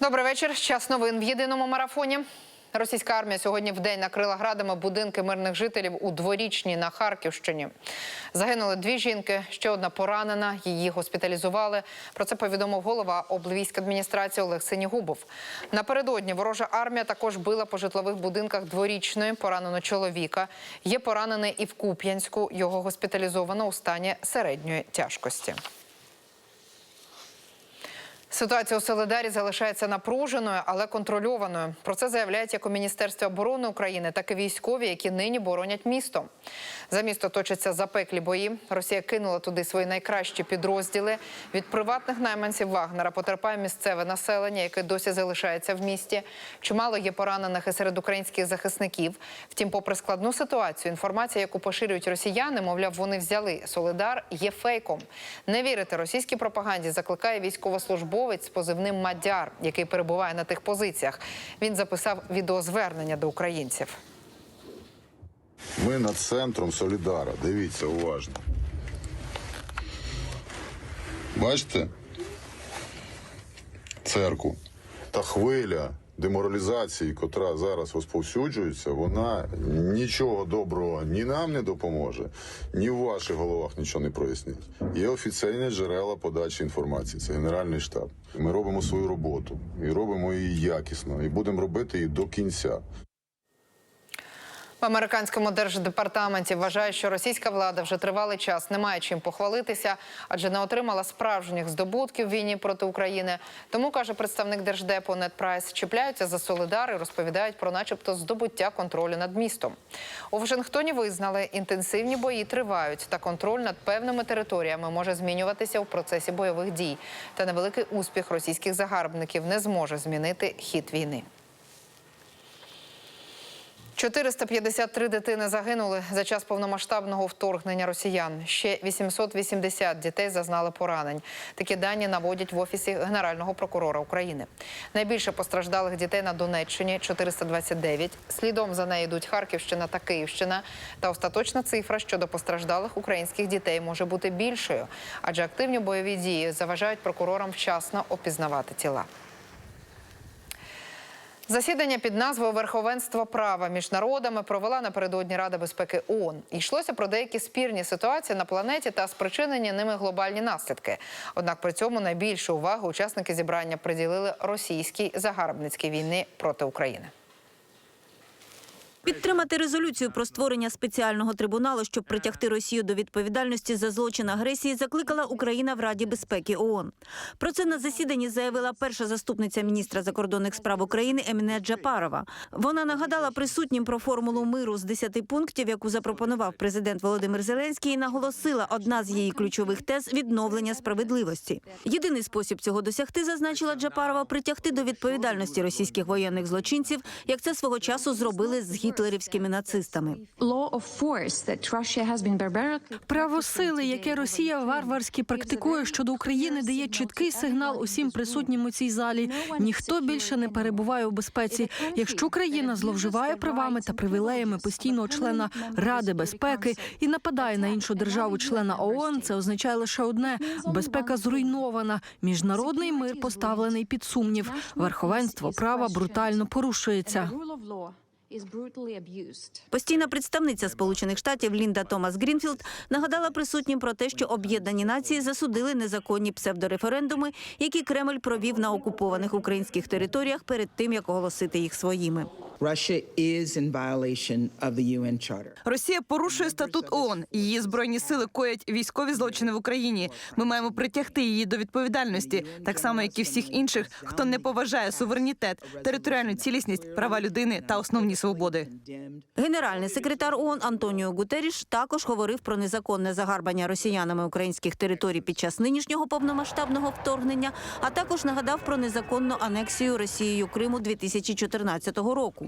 Добрий вечір. Час новин в єдиному марафоні. Російська армія сьогодні в день накрила градами будинки мирних жителів у дворічній на Харківщині. Загинули дві жінки, ще одна поранена. Її госпіталізували. Про це повідомив голова облвійськадміністрації Олег Синігубов. Напередодні ворожа армія також била по житлових будинках дворічної. Поранено чоловіка. Є поранений і в Куп'янську. Його госпіталізовано у стані середньої тяжкості. Ситуація у Солидарі залишається напруженою, але контрольованою. Про це заявляють як у Міністерстві оборони України, так і військові, які нині боронять місто. За місто точаться запеклі бої. Росія кинула туди свої найкращі підрозділи. Від приватних найманців Вагнера потерпає місцеве населення, яке досі залишається в місті. Чимало є поранених і серед українських захисників. Втім, попри складну ситуацію, інформація, яку поширюють росіяни, мовляв, вони взяли Солидар, є фейком. Не вірити російській пропаганді закликає військовослужбовець з позивним Мадяр, який перебуває на тих позиціях. Він записав відеозвернення до українців. Ми над центром Солідара. Дивіться уважно. Бачите? Церкву. Та хвиля деморалізації, котра зараз розповсюджується, вона нічого доброго ні нам не допоможе, ні в ваших головах нічого не прояснить. Є офіційні джерела подачі інформації. Це Генеральний штаб. Ми робимо свою роботу і робимо її якісно, і будемо робити її до кінця. В американському держдепартаменті вважають, що російська влада вже тривалий час не має чим похвалитися, адже не отримала справжніх здобутків війні проти України. Тому каже представник держдепу Нед Прайс, чіпляються за солидар і розповідають про, начебто, здобуття контролю над містом. У Вашингтоні визнали, інтенсивні бої тривають, та контроль над певними територіями може змінюватися у процесі бойових дій. Та невеликий успіх російських загарбників не зможе змінити хід війни. 453 дитини загинули за час повномасштабного вторгнення росіян. Ще 880 дітей зазнали поранень. Такі дані наводять в офісі Генерального прокурора України. Найбільше постраждалих дітей на Донеччині 429. Слідом за нею йдуть Харківщина та Київщина. Та остаточна цифра щодо постраждалих українських дітей може бути більшою, адже активні бойові дії заважають прокурорам вчасно опізнавати тіла. Засідання під назвою Верховенство права між народами провела напередодні Рада безпеки ООН. Йшлося про деякі спірні ситуації на планеті та спричинені ними глобальні наслідки. Однак при цьому найбільшу увагу учасники зібрання приділили російській загарбницькій війни проти України. Підтримати резолюцію про створення спеціального трибуналу, щоб притягти Росію до відповідальності за злочин агресії, закликала Україна в Раді безпеки ООН. Про це на засіданні заявила перша заступниця міністра закордонних справ України Еміне Джапарова. Вона нагадала присутнім про формулу миру з 10 пунктів, яку запропонував президент Володимир Зеленський, і наголосила одна з її ключових тез відновлення справедливості. Єдиний спосіб цього досягти, зазначила Джапарова, притягти до відповідальності російських воєнних злочинців, як це свого часу зробили з гітлерівськими нацистами. Право сили, яке Росія варварськи практикує щодо України, дає чіткий сигнал усім присутнім у цій залі. Ніхто більше не перебуває у безпеці. Якщо країна зловживає правами та привілеями постійного члена Ради безпеки і нападає на іншу державу-члена ООН, це означає лише одне: безпека зруйнована. Міжнародний мир поставлений під сумнів. Верховенство права брутально порушується. Постійна представниця Сполучених Штатів Лінда Томас Грінфілд нагадала присутнім про те, що об'єднані нації засудили незаконні псевдореферендуми, які Кремль провів на окупованих українських територіях перед тим, як оголосити їх своїми. Russia is in violation of the UN Charter. Росія порушує статут ООН. Її збройні сили коять військові злочини в Україні. Ми маємо притягти її до відповідальності, так само як і всіх інших, хто не поважає суверенітет, територіальну цілісність, права людини та основні свободи. Генеральний секретар ООН Антоніо Гутеріш також говорив про незаконне загарбання росіянами українських територій під час нинішнього повномасштабного вторгнення, а також нагадав про незаконну анексію Росією Криму 2014 року.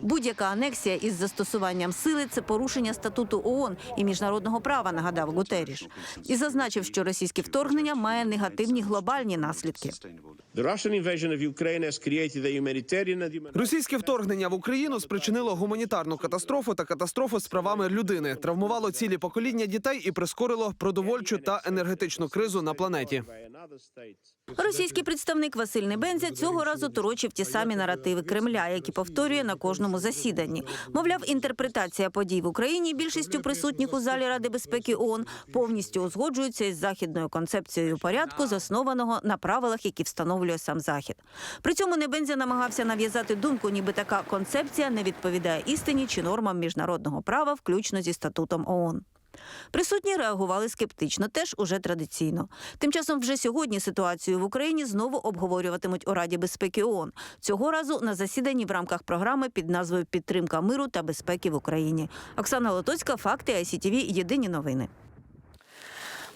Будь-яка анексія із застосуванням сили це порушення статуту ООН і міжнародного права, нагадав Гутеріш. І зазначив, що російське вторгнення має негативні глобальні наслідки. Російське вторгнення в Україну спричинило гуманітарну катастрофу та катастрофу з правами людини, травмувало цілі покоління дітей і прискорило продовольчу та енергетичну кризу на планеті. Російський представник Василь Небензя цього разу торочив ті самі наративи Кремля, які повторює на кожному засіданні. Мовляв, інтерпретація подій в Україні більшістю присутніх у залі Ради безпеки ООН повністю узгоджується із західною концепцією порядку, заснованого на правилах, які встановлює сам захід. При цьому Небензя намагався нав'язати думку, ніби така концепція не відповідає істині чи нормам міжнародного права, включно зі статутом ООН. Присутні реагували скептично, теж уже традиційно. Тим часом вже сьогодні ситуацію в Україні знову обговорюватимуть у Раді безпеки ООН. Цього разу на засіданні в рамках програми під назвою Підтримка миру та безпеки в Україні. Оксана Лотоцька, факти ICTV, Єдині новини.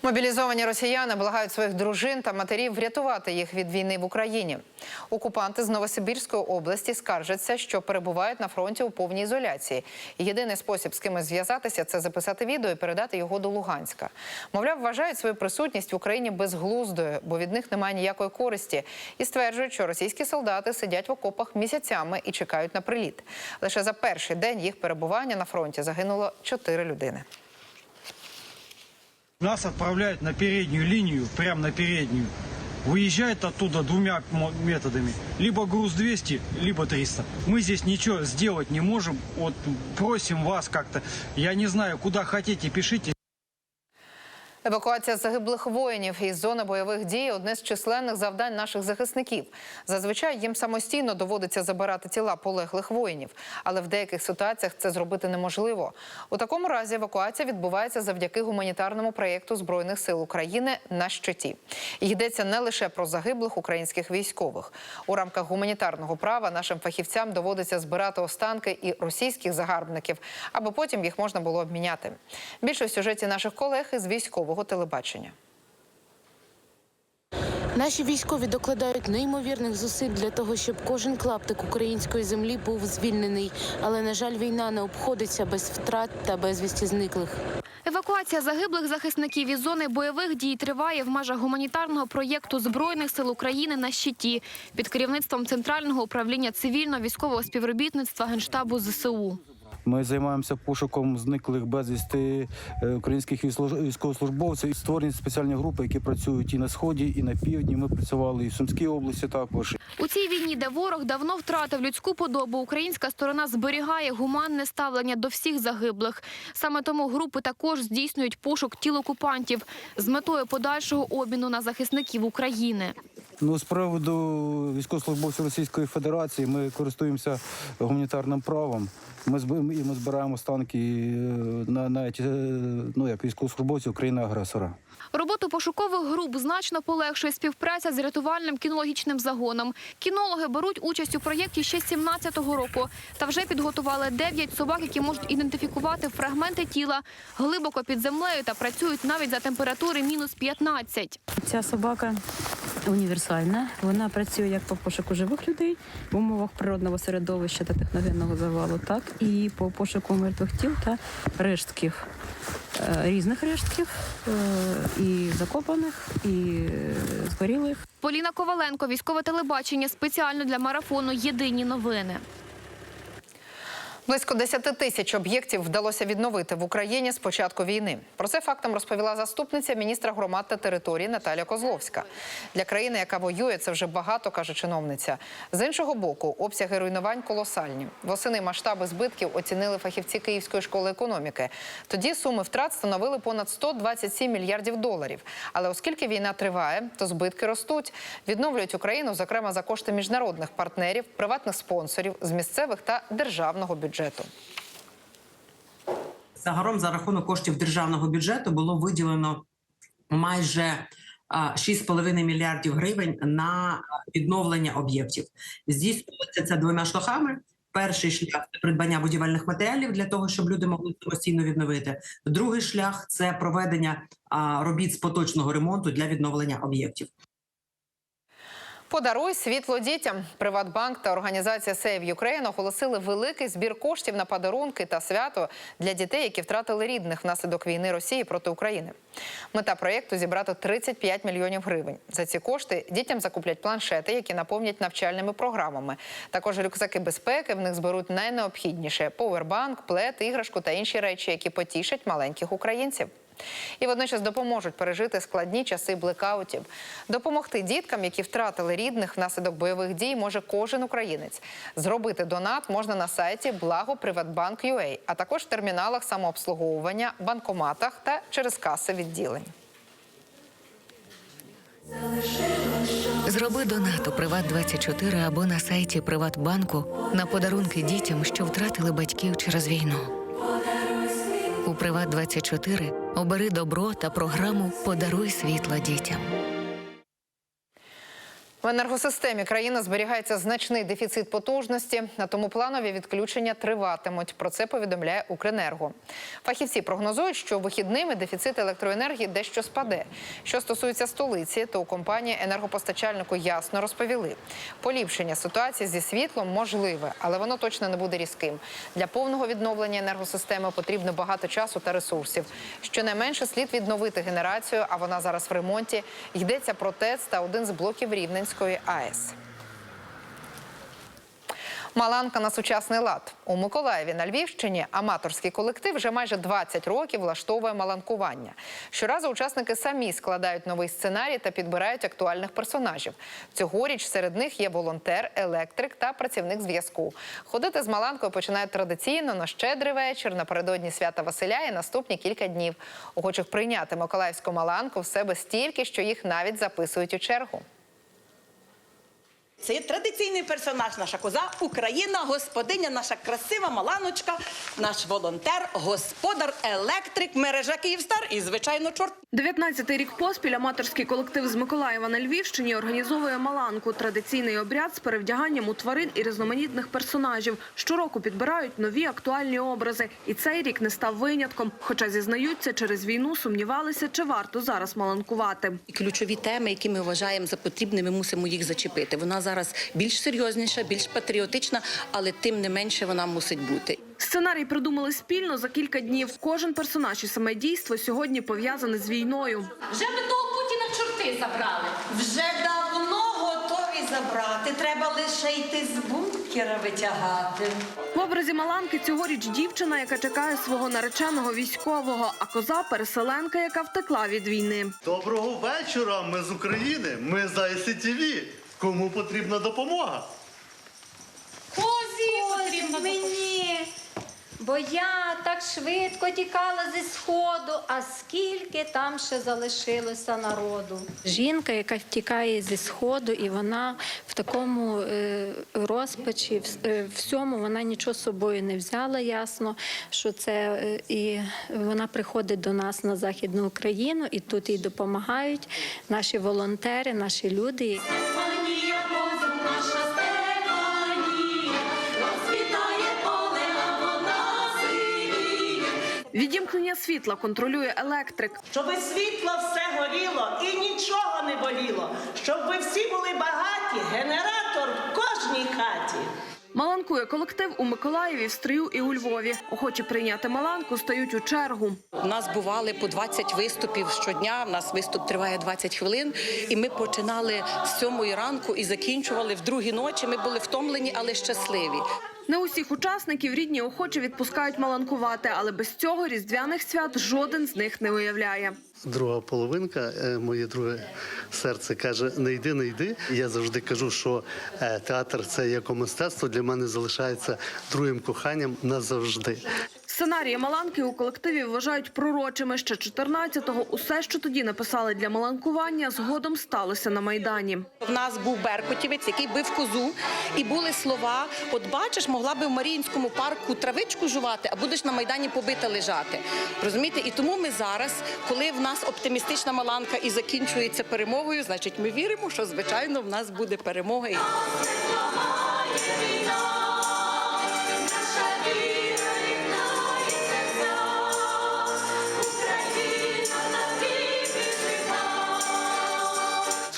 Мобілізовані росіяни благають своїх дружин та матерів врятувати їх від війни в Україні. Окупанти з Новосибірської області скаржаться, що перебувають на фронті у повній ізоляції. Єдиний спосіб з кимось зв'язатися це записати відео і передати його до Луганська. Мовляв, вважають свою присутність в Україні безглуздою, бо від них немає ніякої користі, і стверджують, що російські солдати сидять в окопах місяцями і чекають на приліт. Лише за перший день їх перебування на фронті загинуло чотири людини. Нас отправляют на переднюю линию, прямо на переднюю. Выезжает оттуда двумя методами. Либо груз 200, либо 300. Мы здесь ничего сделать не можем. Вот просим вас как-то, я не знаю, куда хотите, пишите. Евакуація загиблих воїнів із зони бойових дій одне з численних завдань наших захисників. Зазвичай їм самостійно доводиться забирати тіла полеглих воїнів, але в деяких ситуаціях це зробити неможливо. У такому разі евакуація відбувається завдяки гуманітарному проєкту збройних сил України на щиті. Йдеться не лише про загиблих українських військових. У рамках гуманітарного права нашим фахівцям доводиться збирати останки і російських загарбників, аби потім їх можна було обміняти. Більше в сюжеті наших колег із військового телебачення. Наші військові докладають неймовірних зусиль для того, щоб кожен клаптик української землі був звільнений. Але на жаль, війна не обходиться без втрат та безвісті зниклих. Евакуація загиблих захисників із зони бойових дій триває в межах гуманітарного проєкту Збройних сил України на щиті під керівництвом Центрального управління цивільно-військового співробітництва Генштабу ЗСУ. Ми займаємося пошуком зниклих безвісти е, українських військовослуж- військовослужбовців. Створені спеціальні групи, які працюють і на сході, і на півдні. Ми працювали і в Сумській області також. У цій війні, де ворог давно втратив людську подобу, українська сторона зберігає гуманне ставлення до всіх загиблих. Саме тому групи також здійснюють пошук тіл окупантів з метою подальшого обміну на захисників України. Ну, з приводу військовослужбовців Російської Федерації ми користуємося гуманітарним правом. Ми і ми збираємо останки е, на навіть е, ну як військовослужбовців країни-агресора. Роботу пошукових груп значно полегшує співпраця з рятувальним кінологічним загоном. Кінологи беруть участь у проєкті ще з 17-го року та вже підготували 9 собак, які можуть ідентифікувати фрагменти тіла глибоко під землею та працюють навіть за температури мінус 15. Ця собака універсальна. Вона працює як по пошуку живих людей в умовах природного середовища та техногенного завалу, так і по пошуку мертвих тіл та рештків. Е, Різних рештків е, і закопаних, і е, згорілих. Поліна Коваленко, військове телебачення, спеціально для марафону Єдині новини. Близько 10 тисяч об'єктів вдалося відновити в Україні з початку війни. Про це фактом розповіла заступниця міністра громад та територій Наталя Козловська. Для країни, яка воює, це вже багато, каже чиновниця. З іншого боку, обсяги руйнувань колосальні. Восени масштаби збитків оцінили фахівці Київської школи економіки. Тоді суми втрат становили понад 127 мільярдів доларів. Але оскільки війна триває, то збитки ростуть. Відновлюють Україну, зокрема за кошти міжнародних партнерів, приватних спонсорів з місцевих та державного бюджету. Загалом за рахунок коштів державного бюджету було виділено майже а, 6,5 мільярдів гривень на відновлення об'єктів. Здійснюється це двома шляхами. Перший шлях це придбання будівельних матеріалів для того, щоб люди могли самостійно відновити. Другий шлях це проведення робіт з поточного ремонту для відновлення об'єктів. Подаруй світло дітям. Приватбанк та організація Save Ukraine оголосили великий збір коштів на подарунки та свято для дітей, які втратили рідних внаслідок війни Росії проти України. Мета проєкту зібрати 35 мільйонів гривень. За ці кошти дітям закуплять планшети, які наповнять навчальними програмами. Також рюкзаки безпеки в них зберуть найнеобхідніше: повербанк, плед, іграшку та інші речі, які потішать маленьких українців. І водночас допоможуть пережити складні часи блекаутів. Допомогти діткам, які втратили рідних внаслідок бойових дій, може кожен українець. Зробити донат можна на сайті благо.приватбанк.ua, а також в терміналах самообслуговування, банкоматах та через каси відділень. Зроби донат у Приват 24 або на сайті Приватбанку на подарунки дітям, що втратили батьків через війну. У Приват 24 обери добро та програму Подаруй світло дітям. В енергосистемі країни зберігається значний дефіцит потужності, а тому планові відключення триватимуть. Про це повідомляє Укренерго. Фахівці прогнозують, що вихідними дефіцит електроенергії дещо спаде. Що стосується столиці, то у компанії енергопостачальнику ясно розповіли. Поліпшення ситуації зі світлом можливе, але воно точно не буде різким. Для повного відновлення енергосистеми потрібно багато часу та ресурсів. Щонайменше слід відновити генерацію, а вона зараз в ремонті. Йдеться про ТЕЦ та один з блоків Рівненської АЕС. Маланка на сучасний лад у Миколаєві на Львівщині. Аматорський колектив вже майже 20 років влаштовує маланкування. Щоразу учасники самі складають новий сценарій та підбирають актуальних персонажів. Цьогоріч серед них є волонтер, електрик та працівник зв'язку. Ходити з маланкою починають традиційно на щедрий вечір, напередодні свята Василя і наступні кілька днів. Охочих прийняти миколаївську маланку в себе стільки, що їх навіть записують у чергу. Це є традиційний персонаж, наша коза, Україна, господиня, наша красива маланочка, наш волонтер, господар, електрик, мережа Київстар і, звичайно, чорт. 19-й рік поспіль аматорський колектив з Миколаєва на Львівщині організовує маланку – традиційний обряд з перевдяганням у тварин і різноманітних персонажів. Щороку підбирають нові актуальні образи. І цей рік не став винятком. Хоча, зізнаються, через війну сумнівалися, чи варто зараз маланкувати. Ключові теми, які ми вважаємо за потрібне, ми мусимо їх зачепити. Вона зараз більш серйозніша, більш патріотична, але тим не менше вона мусить бути. Сценарій придумали спільно за кілька днів. Кожен персонаж і саме дійство сьогодні пов'язане з війною. Вже ми того Путіна чорти забрали. Вже давно готові забрати. Треба лише йти з бункера витягати. В образі Маланки цьогоріч дівчина, яка чекає свого нареченого військового, а коза – переселенка, яка втекла від війни. Доброго вечора. Ми з України. Ми з ICTV. Кому потрібна допомога? Козі потрібно мені. Бо я так швидко тікала зі сходу, а скільки там ще залишилося народу. Жінка, яка втікає зі сходу, і вона в такому е, розпачі, в- е, всьому вона нічого з собою не взяла. Ясно, що це е, і вона приходить до нас на західну Україну, і тут їй допомагають наші волонтери, наші люди. Відімкнення світла контролює електрик. Щоб світло все горіло і нічого не боліло. Щоб ви всі були багаті, генератор в кожній хаті. Маланкує колектив у Миколаєві, в Стрию і у Львові. Охочі прийняти Маланку стають у чергу. У нас бували по 20 виступів щодня. У нас виступ триває 20 хвилин. І ми починали з сьомої ранку і закінчували в другій ночі. Ми були втомлені, але щасливі. Не усіх учасників рідні охоче відпускають маланкувати, але без цього різдвяних свят жоден з них не уявляє. Друга половинка, е, моє друге серце каже: не йди, не йди. Я завжди кажу, що е, театр це як мистецтво для мене залишається другим коханням назавжди. Сценарії Маланки у колективі вважають пророчими. Ще 14-го усе, що тоді написали для маланкування, згодом сталося на Майдані. В нас був беркутівець, який бив козу, і були слова: от бачиш, могла би в Маріїнському парку травичку жувати, а будеш на майдані побита лежати. Розумієте? І тому ми зараз, коли в нас оптимістична маланка і закінчується перемогою, значить ми віримо, що звичайно в нас буде перемога.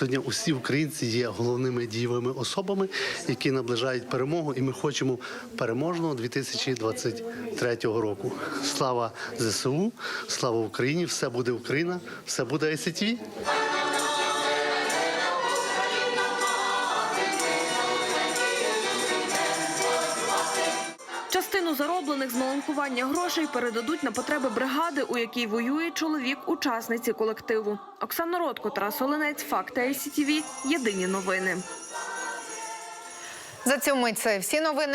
Сьогодні усі українці є головними дієвими особами, які наближають перемогу, і ми хочемо переможного 2023 року. Слава ЗСУ, слава Україні! Все буде Україна, все буде ICTV. Зароблених з маланкування грошей передадуть на потреби бригади, у якій воює чоловік учасниці колективу. Оксана Ротко, Тарас Оленець, Факти ICTV. Єдині новини. За мить це всі новини.